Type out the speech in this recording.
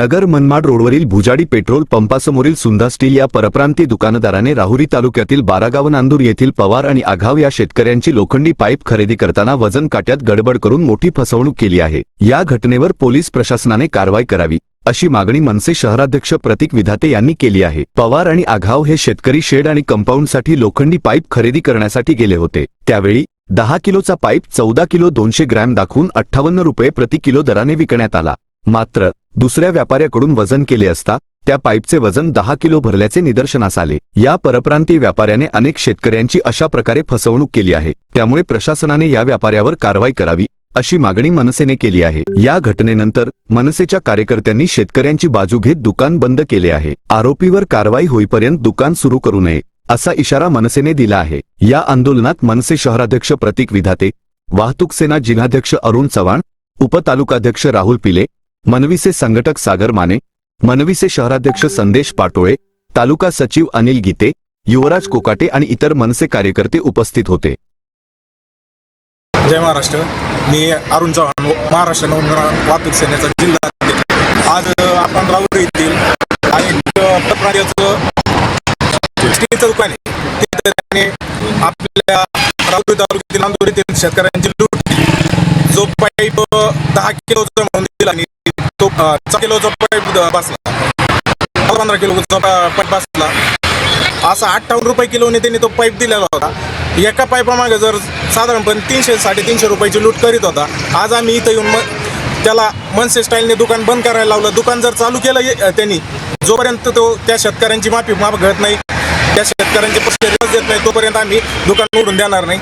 नगर मनमाड रोडवरील भुजाडी पेट्रोल पंपासमोरील सुंदा स्टील या परप्रांती दुकानदाराने राहुरी तालुक्यातील बारागाव नांदूर येथील पवार आणि आघाव या शेतकऱ्यांची लोखंडी पाईप खरेदी करताना वजन काट्यात गडबड करून मोठी फसवणूक केली आहे. या घटनेवर पोलीस प्रशासनाने कारवाई करावी अशी मागणी मनसे शहराध्यक्ष प्रतीक विधाते यांनी केली आहे. पवार आणि आघाव हे शेतकरी शेड आणि कंपाऊंडसाठी लोखंडी पाईप खरेदी करण्यासाठी गेले होते. त्यावेळी दहा किलोचा पाईप चौदा किलो दोनशे ग्रॅम दाखवून अठ्ठावन्न रुपये प्रति किलो दराने विकण्यात आला. मात्र दुसऱ्या व्यापाऱ्याकडून वजन केले असता त्या पाईपचे वजन दहा किलो भरल्याचे निदर्शनास आले. या परप्रांतीय व्यापाऱ्याने अनेक शेतकऱ्यांची अशा प्रकारे फसवणूक केली आहे. त्यामुळे प्रशासनाने या व्यापाऱ्यावर कारवाई करावी अशी मागणी मनसेने केली आहे. या घटनेनंतर मनसेच्या कार्यकर्त्यांनी शेतकऱ्यांची बाजू घेत दुकान बंद केले आहे. आरोपीवर कारवाई होईपर्यंत दुकान सुरू करू नये असा इशारा मनसेने दिला आहे. या आंदोलनात मनसे शहराध्यक्ष प्रतीक विधाते वाहतूक सेना जिल्हाध्यक्ष अरुण चव्हाण उपतालुकाध्यक्ष राहुल पिले मनवीचे संघटक सागर माने मनवीचे शहराध्यक्ष संदेश पाटोळे तालुका सचिव अनिल गीते युवराज कोकाटे आणि इतर मनसे कार्यकर्ते उपस्थित होते. जय महाराष्ट्र. मी अरुण चव्हाण महाराष्ट्र वाहतूक सेनेचा जिल्हा आज आपण राहुल येथील आणि दुकान आहे. आपल्या राहुरी तालुक्यातील नांदूर येथील शेतकऱ्यांची लूट जो पाईप दहा किलोचा म्हणून दिला आणि चार किलोचा पाईप बसला. पंधरा किलोचा पाईप बसला. असा अठ्ठावन्न रुपये किलोने त्यांनी तो पाईप दिलेला होता. एका पाईपामागे जर साधारणपणे तीनशे साडेतीनशे रुपयाची लूट करीत होता आज आम्ही इथं येऊन मग त्याला मनसे स्टाईलने दुकान बंद करायला लावलं. दुकान जर चालू केलं ये- त्यांनी जोपर्यंत तो त्या शेतकऱ्यांची माफी माफ घेत नाही त्या शेतकऱ्यांचे पैसे देत नाही तोपर्यंत आम्ही दुकान उघडून देणार नाही.